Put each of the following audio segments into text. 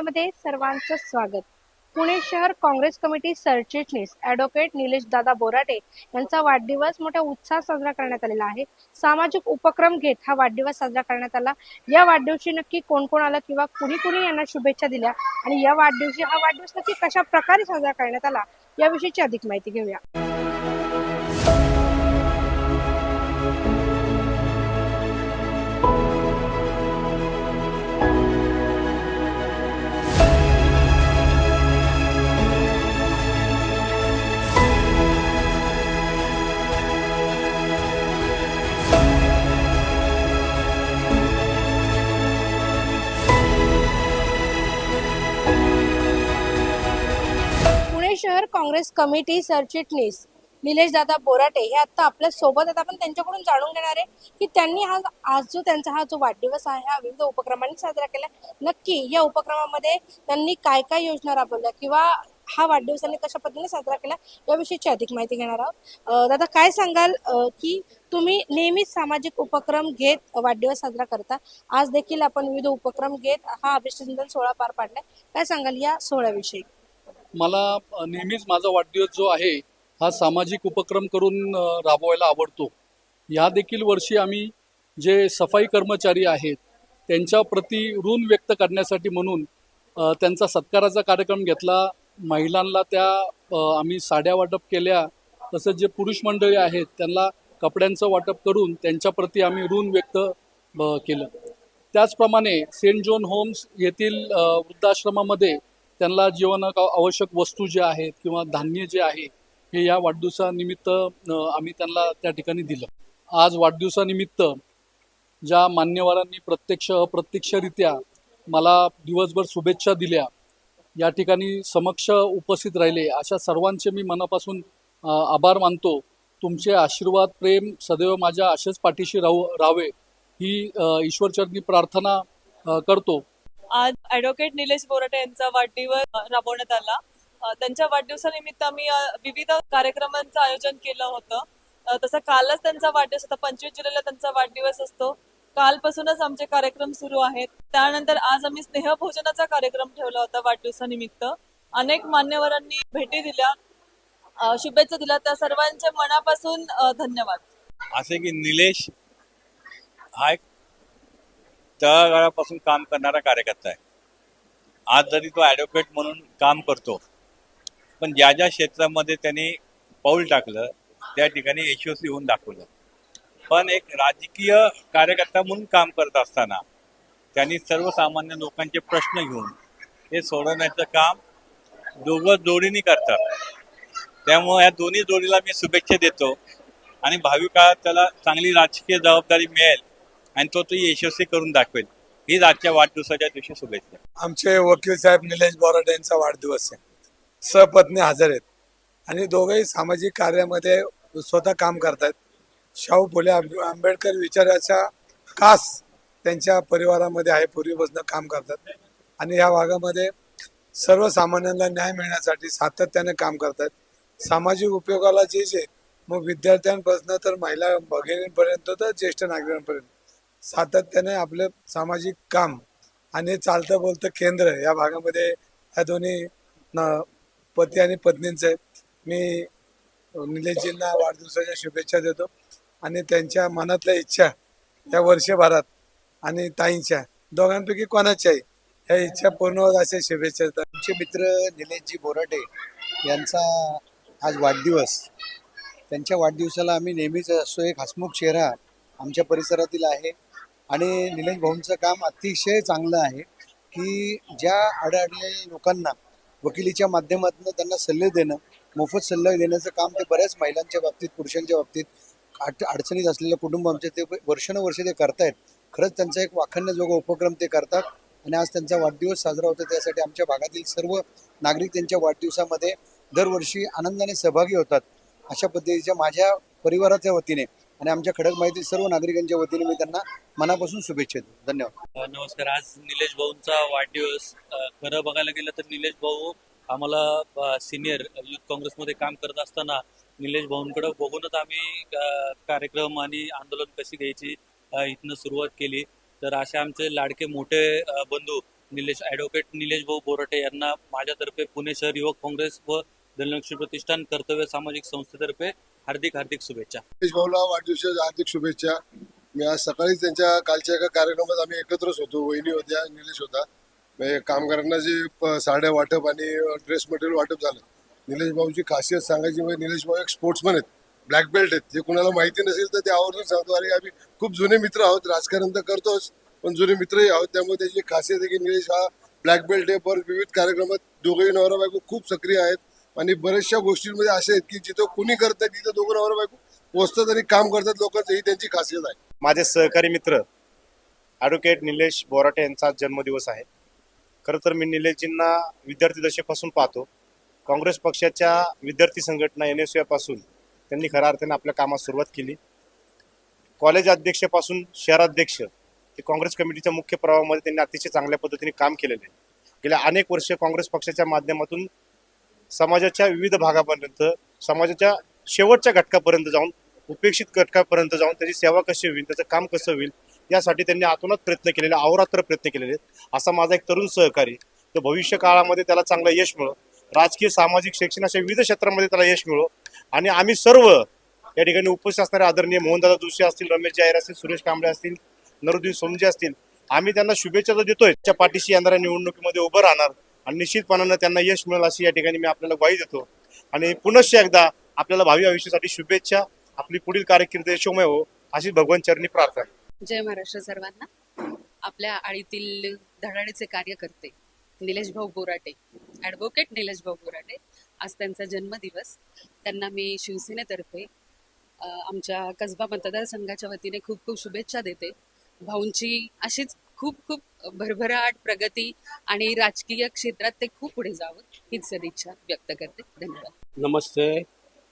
खंडमध्ये सर्वांचं स्वागत. पुणे शहर काँग्रेस कमिटी सरचिटणीस ॲडव्होकेट निलेश दादा बोराटे यांचा वाढदिवस मोठ्या उत्साहात साजरा करण्यात आलेला आहे. सामाजिक उपक्रम घेत हा वाढदिवस साजरा करण्यात आला. या वाढदिवशी नक्की कोण कोण आलं किंवा कुणी कुणी यांना शुभेच्छा दिल्या आणि या वाढदिवशी हा वाढदिवस नक्की कशा प्रकारे साजरा करण्यात आला याविषयीची अधिक माहिती घेऊया. शहर काँग्रेस कमिटी सरचिटणीस निलेश दादा बोराटे हे आता आपल्यासोबत आहेत. आपण त्यांच्याकडून जाणून घेणार आहे की त्यांनी हा आज जो त्यांचा हा जो वाढदिवस आहे हा विविध उपक्रमांनी साजरा केला. नक्की या उपक्रमामध्ये त्यांनी काय काय योजना राबवल्या किंवा हा वाढदिवस त्यांनी कशा पद्धतीने साजरा केला याविषयीची अधिक माहिती घेणार आहोत. दादा काय सांगाल की तुम्ही नेहमीच सामाजिक उपक्रम घेत वाढदिवस साजरा करता? आज देखील आपण विविध उपक्रम घेत हा अभिषेचन सोहळा पार पाडलाय. काय सांगाल या सोहळ्याविषयी? मला नेहमीच माझा वाढदिवस जो आहे हा सामाजिक उपक्रम करून राबवायला आवडतो. ह्या देखील वर्षी आम्ही जे सफाई कर्मचारी आहेत त्यांच्या प्रती ऋण व्यक्त करण्यासाठी म्हणून त्यांचा सत्काराचा कार्यक्रम घेतला. महिलांना त्या आम्ही साड्या वाटप केल्या. तसंच जे पुरुष मंडळी आहेत त्यांना कपड्यांचं वाटप करून त्यांच्याप्रती आम्ही ऋण व्यक्त केलं. त्याचप्रमाणे सेंट जोन होम्स येथील वृद्धाश्रमामध्ये त्यांना जीवन आवश्यक वस्तू जे आहेत किंवा धान्य जे आहे हे या वाढदिवसानिमित्त आम्ही त्यांना त्या ठिकाणी दिलं. आज वाढदिवसानिमित्त ज्या मान्यवरांनी प्रत्यक्ष अप्रत्यक्षरित्या मला दिवसभर शुभेच्छा दिल्या या ठिकाणी समक्ष उपस्थित राहिले. अशा सर्वांचे मी मनापासून आभार मानतो. तुमचे आशीर्वाद प्रेम सदैव माझ्या अशाच पाठीशी राहू राहावे ही ईश्वरचरणी प्रार्थना करतो. आज ॲडव्होकेट निलेश बोराटे यांचा वाढदिवस राबवण्यात आला. त्यांच्या वाढदिवसानिमित्त आम्ही विविध कार्यक्रमांचं आयोजन केलं होतं. तसं कालच त्यांचा वाढदिवस होता. पंचवीस जुलैला त्यांचा वाढदिवस असतो. कालपासूनच आमचे कार्यक्रम सुरू आहेत. त्यानंतर आज आम्ही स्नेहभोजनाचा कार्यक्रम ठेवला होता वाढदिवसानिमित्त. अनेक मान्यवरांनी भेटी दिल्या. शुभेच्छा दिल्या. त्या सर्वांच्या मनापासून धन्यवाद. असे की निलेश हा एक तळागाळापासून काम करणारा कार्यकर्ता आहे. आज जरी तो ॲडव्होकेट म्हणून काम करतो पण ज्या ज्या क्षेत्रामध्ये त्यांनी पाऊल टाकलं त्या ठिकाणी यशस्वी होऊन दाखवलं. पण एक राजकीय कार्यकर्ता म्हणून काम करत असताना त्यांनी सर्वसामान्य लोकांचे प्रश्न घेऊन हे सोडवण्याचं काम दोघं जोडीने करतात. त्यामुळे या दोन्ही जोडीला मी शुभेच्छा देतो आणि भावी काळात त्याला चांगली राजकीय जबाबदारी मिळेल आणि तो ती यशस्वी करून दाखवेल. ही आजच्या वाढदिवसाच्या दिवशी शुभेच्छा. आमचे वकील साहेब निलेश बोराडे यांचा वाढदिवस आहे. सहपत्नी हजर आहेत. आणि दोघेही सामाजिक कार्यामध्ये स्वतः काम करतात शाहू फुले आंबेडकर विचाराचा कास त्यांच्या परिवारामध्ये आहे पूर्वीपासून काम करतात. आणि या भागामध्ये सर्वसामान्यांना न्याय मिळण्यासाठी सातत्याने काम करतात सामाजिक उपयोगाला जे जे मग विद्यार्थ्यांपासून तर महिला भगिनींपर्यंत तर ज्येष्ठ नागरिकांपर्यंत. सातत्याने आपलं सामाजिक काम आणि चालतं बोलतं केंद्र या भागामध्ये या दोन्ही पती आणि पत्नींचे मी निलेशजींना वाढदिवसाच्या शुभेच्छा देतो. आणि त्यांच्या मनातल्या इच्छा या वर्षभरात आणि ताईंच्या दोघांपैकी कोणाच्याही ह्या इच्छा पूर्ण होत असे शुभेच्छा देतात आमचे मित्र निलेशजी बोराटे यांचा आज वाढदिवस. त्यांच्या वाढदिवसाला आम्ही नेहमीच असतो. एक हसमुख चेहरा आमच्या परिसरातील आहे. आणि निलेश भाऊंचं काम अतिशय चांगलं आहे की ज्या अडअडलेल्या लोकांना वकिलीच्या माध्यमातून त्यांना सल्ले देणं मोफत सल्ला देण्याचं काम ते बऱ्याच महिलांच्या बाबतीत पुरुषांच्या बाबतीत अड अडचणीत असलेल्या कुटुंबांचे ते वर्षानुवर्ष ते करतायत. खरंच त्यांचा एक वाखाणण्याजोगा उपक्रम ते करतात आणि आज त्यांचा वाढदिवस साजरा होतो. त्यासाठी आमच्या भागातील सर्व नागरिक त्यांच्या वाढदिवसामध्ये दरवर्षी आनंदाने सहभागी होतात. अशा पद्धतीच्या माझ्या परिवाराच्या वतीने आणि आमच्या खडक माहिती सर्व नागरिकांच्या वतीने मी त्यांना मनापासून शुभेच्छा देतो. धन्यवाद. नमस्कार. आज निलेश भाऊंचा वाढदिवस. खरं बघायला गेलं तर निलेश भाऊ आम्हाला सिनियर युथ काँग्रेसमध्ये काम करत असताना निलेश भाऊंकडे बघूनच आम्ही कार्यक्रम आणि आंदोलन कशी घ्यायची इथनं सुरुवात केली. तर असे आमचे लाडके मोठे बंधू निलेश ॲडव्होकेट निलेश भाऊ बोराटे यांना माझ्यातर्फे पुणे शहर युवक काँग्रेस व धनलक्ष्मी प्रतिष्ठान कर्तव्य सामाजिक संस्थेतर्फे हार्दिक हार्दिक शुभेच्छा. भाऊला वाढदिवसाच्या हार्दिक शुभेच्छा. मी आज सकाळीच त्यांच्या कालच्या एका कार्यक्रमात आम्ही एकत्रच होतो. वहिनी होत्या निलेश होता. म्हणजे कामगारांना जे साड्या वाटप आणि ड्रेस मटेरियल वाटप झालं. निलेश भाऊची खासियत सांगायची म्हणजे निलेश भाऊ एक स्पोर्ट्समन आहेत. ब्लॅक बेल्ट आहेत. जे कुणाला माहिती नसेल तर ते आवर्जून सांगतो. अरे आम्ही खूप जुने मित्र आहोत. राजकारण तर करतोच पण जुने मित्रही आहोत. त्यामुळे त्याची खासियत आहे की निलेश हा ब्लॅक बेल्ट आहे. पर विविध कार्यक्रमात दोघेही नवरा बायको खूप सक्रिय आहेत. आणि बऱ्याचशा गोष्टींमध्ये असे आहेत की जिथं कुणी करतात तिथं दोघं नवरा बायको पोचतात आणि काम करतात लोकांचं ही त्यांची खासियत आहे. माझे सहकारी मित्र ॲडव्होकेट निलेश बोराटे यांचा जन्मदिवस आहे. खरं तर मी निलेशजींना विद्यार्थी दशेपासून पाहतो. काँग्रेस पक्षाच्या विद्यार्थी संघटना एन एसपासून त्यांनी खऱ्या अर्थाने आपल्या कामात सुरुवात केली. कॉलेज अध्यक्षपासून शहराध्यक्ष ते काँग्रेस कमिटीच्या मुख्य प्रवाहामध्ये त्यांनी अतिशय चांगल्या पद्धतीने काम केलेले आहे. गेल्या अनेक वर्ष काँग्रेस पक्षाच्या माध्यमातून समाजाच्या विविध भागापर्यंत समाजाच्या शेवटच्या घटकापर्यंत जाऊन उपेक्षित घटकापर्यंत जाऊन त्याची सेवा कशी होईल त्याचं काम कसं होईल यासाठी त्यांनी आतोनात प्रयत्न केलेले अहोरात्र प्रयत्न केलेले आहेत. असा माझा एक तरुण सहकारी तर भविष्य काळामध्ये त्याला चांगलं यश मिळो. राजकीय सामाजिक शैक्षणिक अशा विविध क्षेत्रामध्ये त्याला यश मिळो. आणि आम्ही सर्व या ठिकाणी उपस्थित असणारे आदरणीय मोहनदादा जोशी असतील रमेश जाहीर असतील सुरेश कांबळे असतील नरुद्दीन सोमजे असतील आम्ही त्यांना शुभेच्छा तर देतोय त्या पाठीशी येणाऱ्या निवडणुकीमध्ये उभं राहणार. आणि निश्चितपणानं त्यांना यश मिळेल अशी या ठिकाणी मी आपल्याला ग्वाही देतो. आणि पुनश्च एकदा आपल्याला भावी आयुष्यासाठी शुभेच्छा. आपली पुढील कारकीर्द यशोमय हो अशी भगवान चरणी प्रार्थना. जय महाराष्ट्र सर्वांना. आपल्या आळीतील धडाडीचे कार्यकर्ते निलेश भाऊ बोराटे ॲडव्होकेट निलेश भाऊ बोराटे आज त्यांचा जन्मदिवस. त्यांना मी शिवसेनेतर्फे आमच्या कसबा मतदारसंघाच्या वतीने खूप खूप शुभेच्छा देते. भाऊंची अशीच खूप खूप भरभराट प्रगती आणि राजकीय क्षेत्रात ते खूप पुढे जावं हीच सदिच्छा व्यक्त करते. धन्यवाद. नमस्ते.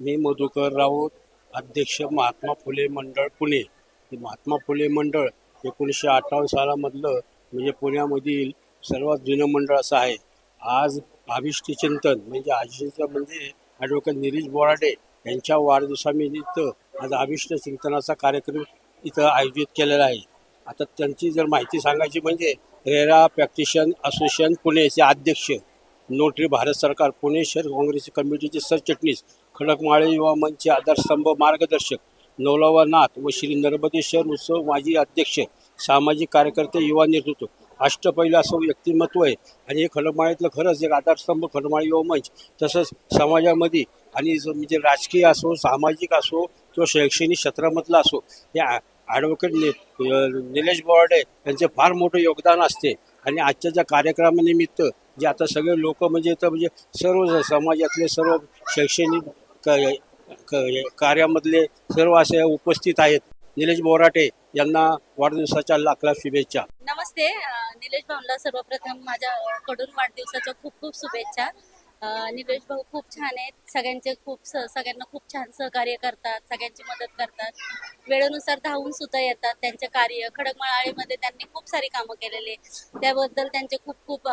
मी मधुकर राऊत अध्यक्ष महात्मा फुले मंडळ पुणे. हे महात्मा फुले मंडळ एकोणीसशे अठ्ठावन्न सालामधलं म्हणजे पुण्यामधील सर्वात जुनं मंडळ असं आहे. आज आविष्टी चिंतन म्हणजे आजीचं म्हणजे ॲडव्होकेट निरीश बोराडे यांच्या वाढदिवसानिमित्त आज आविष्ट चिंतनाचा कार्यक्रम इथं आयोजित केलेला आहे. आता त्यांची जर माहिती सांगायची म्हणजे रेरा प्रॅक्टिशन असोसिएशन पुणेचे अध्यक्ष नोटरी भारत सरकार पुणे शहर काँग्रेस कमिटीचे सरचिटणीस खडकमाळे युवा मंच आधारस्तंभ मार्गदर्शक नवलावा नाथ व श्री नर्मदेश्वर उत्सव माजी अध्यक्ष सामाजिक कार्यकर्ते युवा नेतृत्व. अष्टपैलू असं व्यक्तिमत्व आहे आणि हे खडकमाळ्यातलं खरंच एक आधारस्तंभ खडकमाळे युवा मंच. तसंच समाजामध्ये आणि म्हणजे राजकीय असो सामाजिक असो किंवा शैक्षणिक क्षेत्रामधला असो या ॲडव्होकेट नि निलेश बोर्डे यांचे फार मोठं योगदान असते. आणि आजच्या ज्या कार्यक्रमानिमित्त जे आता सगळे लोक म्हणजे इथं म्हणजे सर्व समाजातले सर्व शैक्षणिक कार्यामधले सर्व असे उपस्थित आहेत. निलेश बोराटे यांना वाढदिवसाच्या लाख लाख शुभेच्छा. नमस्ते. निलेश भाऊला सर्वप्रथम माझ्याकडून वाढदिवसाच्या खूप खूप शुभेच्छा. निलेश भाऊ खूप छान आहेत. सगळ्यांचे खूप स- सगळ्यांना खूप छान सहकार्य करतात सगळ्यांची मदत करतात. वेळेनुसार धावून सुद्धा येतात त्यांचे कार्य. खडकमाळाळीमध्ये त्यांनी खूप सारी कामं केलेले त्याबद्दल त्यांचे खूप खूप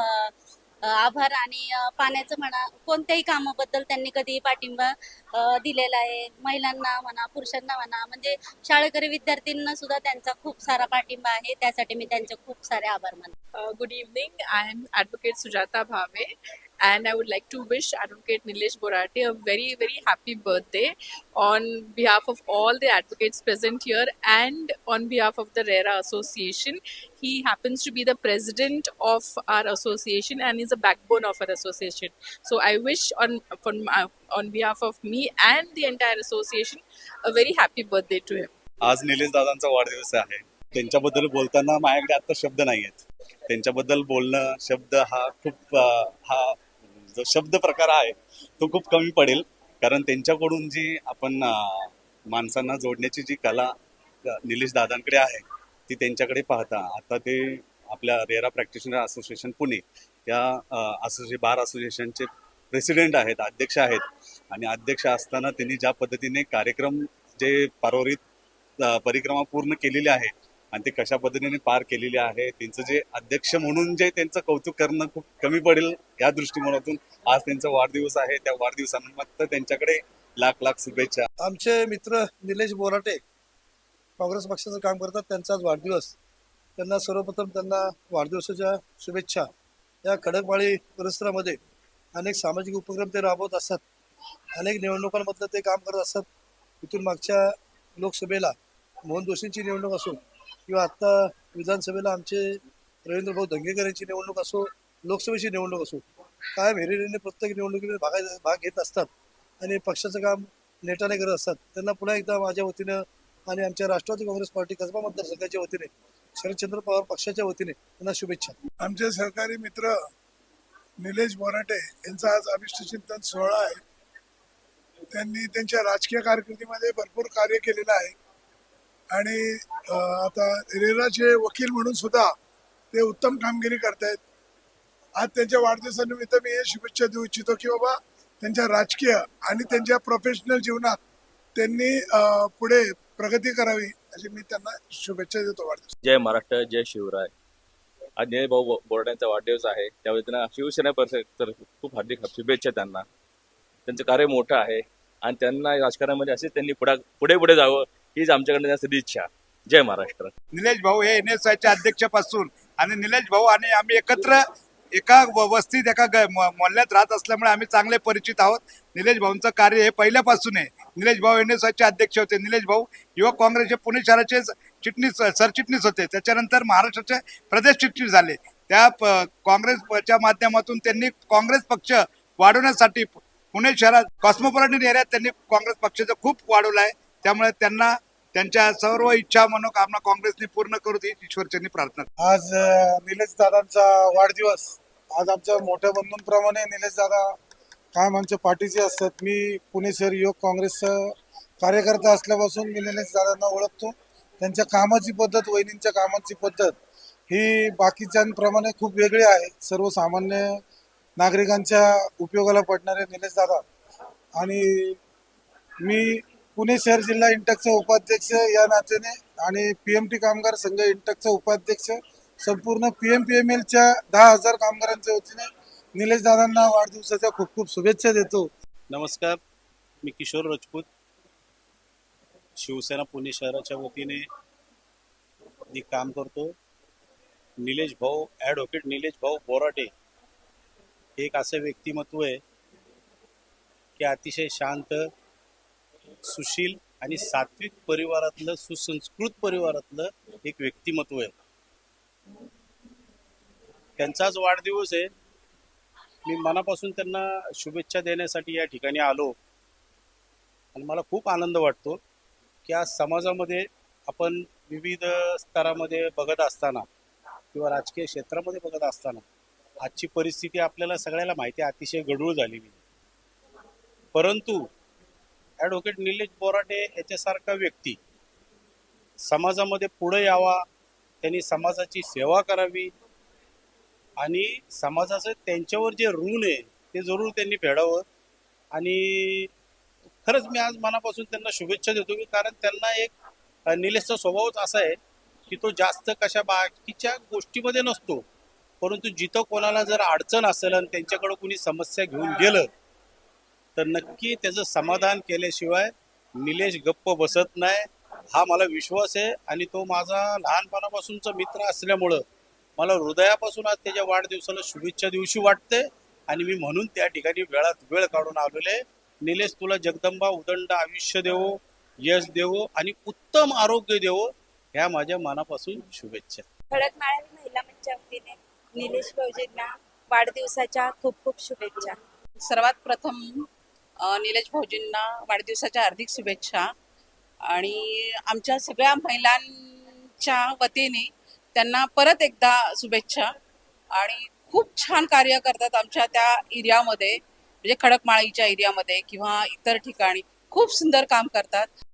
आभार आणि पाण्याचं म्हणा कोणत्याही कामाबद्दल त्यांनी कधीही पाठिंबा दिलेला आहे. महिलांना म्हणा पुरुषांना म्हणा म्हणजे शाळेकरी विद्यार्थ्यांना सुद्धा त्यांचा खूप सारा पाठिंबा आहे. त्यासाठी मी त्यांचे खूप सारे आभार मानते. Uh, good evening. I am Advocate Sujata Bhave, and I would like to wish Advocate Nilesh Borate a very, very happy birthday on behalf of all the advocates present here and on behalf of the RERA Association. He happens to be the president of our association and is a backbone of our association. So I wish on on, my- on behalf of me and the entire association a very happy birthday to him. आज निलेश दादांचा वाढदिवस आहे त्यांच्याबद्दल बोलताना माझ्याकडे आता शब्द नाही आहेत त्यांच्याबद्दल बोलणं शब्द हा खूप हा जो शब्द प्रकार आहे तो खूप कमी पडेल. कारण त्यांच्याकडून जी आपण माणसांना जोडण्याची जी कला निलेश दादांकडे आहे ती त्यांच्याकडे पाहता. आता ते आपल्या रेरा प्रॅक्टिशनर असोसिएशन पुणे त्या असोसिए बार असोसिएशनचे प्रेसिडेंट आहेत अध्यक्ष आहेत. आणि अध्यक्ष असताना त्यांनी ज्या पद्धतीने कार्यक्रम जे पारवरीत परिक्रमा पूर्ण केलेली आहे आणि ते कशा पद्धतीने पार केलेली आहे त्यांचं जे अध्यक्ष म्हणून जे त्यांचं कौतुक करणं खूप कमी पडेल या दृष्टिकोनातून. आज त्यांचा वाढदिवस आहे त्या वाढदिवसानिमित्त त्यांच्याकडे लाख लाख शुभेच्छा. आमचे मित्र निलेश बोराटे काँग्रेस पक्षाचं काम करतात त्यांचा आज वाढदिवस. त्यांना सर्वप्रथम त्यांना वाढदिवसाच्या शुभेच्छा. या खडकवाळी परिसरामध्ये अनेक सामाजिक उपक्रम ते राबवत असतात अनेक निवडणुकांमधलं ते काम करत असतात इथून मागच्या लोकसभेला मोहन जोशींची निवडणूक असून किंवा आत्ता विधानसभेला आमचे रवींद्र भाऊ धंगेकर यांची निवडणूक असो लोकसभेची निवडणूक असो कायम हिरिरीने प्रत्येक निवडणुकीमध्ये भाग भाग घेत असतात आणि पक्षाचं काम नेटाने करत असतात. त्यांना पुन्हा एकदा माझ्या वतीनं आणि आमच्या राष्ट्रवादी काँग्रेस पार्टी कसबा मतदारसंघाच्या वतीने शरदचंद्र पवार पक्षाच्या वतीने त्यांना शुभेच्छा. आमचे सहकारी मित्र निलेश बोराटे यांचा आज अभिष्ट चिंतन सोहळा आहे. त्यांनी त्यांच्या राजकीय कारकिर्दीमध्ये भरपूर कार्य केलेलं आहे. आणि आता रेराचे वकील म्हणून सुद्धा ते उत्तम कामगिरी करतायत. आज त्यांच्या वाढदिवसानिमित्त मी हे शुभेच्छा देऊ इच्छितो की बाबा त्यांच्या राजकीय आणि त्यांच्या प्रोफेशनल जीवनात त्यांनी पुढे प्रगती करावी अशी मी त्यांना शुभेच्छा देतो वाढदिवस जय महाराष्ट्र जय शिवराय. आज निलेश भाऊ बोर्डांचा वाढदिवस आहे. त्यावेळी त्यांना शिवसेना तर खूप हार्दिक शुभेच्छा त्यांना. त्यांचं कार्य मोठं आहे आणि त्यांना राजकारणामध्ये असेच त्यांनी पुढे पुढे पुढे जावं हीच आमच्याकडनं जास्त इच्छा. जय महाराष्ट्र. निलेश भाऊ हे एन एस आयच्या अध्यक्षापासून आणि निलेश भाऊ आणि आम्ही एकत्र एका व- वस्तीत एका ग- म- मोहल्ल्यात राहत असल्यामुळे आम्ही चांगले परिचित आहोत. निलेश भाऊंचं कार्य हे पहिल्यापासून आहे. निलेश भाऊ एन एस आयचे अध्यक्ष होते. निलेश भाऊ युवक काँग्रेसचे पुणे शहराचे चिटणीस सरचिटणीस होते. त्याच्यानंतर महाराष्ट्राचे प्रदेश चिटणीस झाले. त्या काँग्रेसच्या माध्यमातून त्यांनी काँग्रेस पक्ष वाढवण्यासाठी पुणे शहरात कॉस्मोपॉलिटन एरियात त्यांनी काँग्रेस पक्षाचं खूप वाढवलं आहे. त्यामुळे त्यांना त्यांच्या सर्व इच्छा मनोकामना काँग्रेसने पूर्ण करू दे ईश्वरचरणी प्रार्थना आज निलेश दादांचा वाढदिवस. आज आमच्या मोठ्या बंधूंप्रमाणे निलेश दादा कायम आमच्या पाठीचे असतात. मी पुणे शहर युवक काँग्रेसचा कार्यकर्ता असल्यापासून मी निलेश दादांना ओळखतो. त्यांच्या कामाची पद्धत वहिनींच्या कामाची पद्धत ही बाकीच्यांप्रमाणे खूप वेगळी आहे. सर्वसामान्य नागरिकांच्या उपयोगाला पडणारे निलेश दादा. आणि मी पुणे शहर जिल्हा इंटकचा उपाध्यक्ष या नात्याने आणि पी एम टी कामगार संघ इंटकचा उपाध्यक्ष संपूर्ण पी एम पी एम एलच्या दहा हजार कामगारांच्या वतीने निलेश दादांना वाढदिवसाच्या खूप खूप शुभेच्छा देतो. नमस्कार मी किशोर राजपूत. शिवसेना पुणे शहराच्या वतीने मी काम करतो. निलेश भाऊ ॲडव्होकेट निलेश भाऊ बोराटे हे एक असं व्यक्तिमत्व आहे की अतिशय शांत सुशील आणि सात्विक परिवारातलं सुसंस्कृत परिवारातलं एक व्यक्तिमत्व आहे. त्यांचाच वाढदिवस आहे. मी मनापासून त्यांना शुभेच्छा देण्यासाठी या ठिकाणी आलो. आणि मला खूप आनंद वाटतो की आज समाजामध्ये आपण विविध स्तरामध्ये बघत असताना किंवा राजकीय क्षेत्रामध्ये बघत असताना आजची परिस्थिती आपल्याला सगळ्याला माहिती अतिशय गढूळ झालेली परंतु ॲडव्होकेट निलेश बोराटे याच्यासारखा व्यक्ती समाजामध्ये पुढे यावा त्यांनी समाजाची सेवा करावी आणि समाजाचं त्यांच्यावर जे ऋण आहे ते जरूर त्यांनी फेडावं. आणि खरंच मी आज मनापासून त्यांना शुभेच्छा देतो की कारण त्यांना एक निलेशचा स्वभावच असा आहे की तो जास्त कशा बाकीच्या गोष्टीमध्ये नसतो. परंतु जिथं कोणाला जर अडचण असेल आणि त्यांच्याकडं कोणी समस्या घेऊन गेलं तर नक्की त्याचं समाधान केल्याशिवाय निलेश गप्प बसत नाही. हा मला विश्वास आहे आणि तो माझा लहानपणापासूनचा मित्र असल्यामुळं मला हृदयापासून आज त्याच्या वाढदिवसाला शुभेच्छा दिवशी वाटते आणि मी म्हणून त्या ठिकाणी वेळात वेळ काढून आलेले निलेश तुला जगदंबा उदंड आयुष्य देवो यश देवो आणि उत्तम आरोग्य देवो ह्या माझ्या मनापासून शुभेच्छा. खडकमाळा महिला मंचच्या वतीने निलेश भाऊजींना वाढदिवसाच्या खूप खूप शुभेच्छा. सर्वात प्रथम नीलज भाऊजींना वाढदिवसाच्या हार्दिक शुभेच्छा. आणि आमच्या सगळ्या महिलांच्या वतीने त्यांना परत एकदा शुभेच्छा. आणि खूप छान कार्य करतात आमच्या त्या एरियामध्ये म्हणजे खडकमाळीच्या एरियामध्ये किंवा इतर ठिकाणी. खूप सुंदर काम करतात.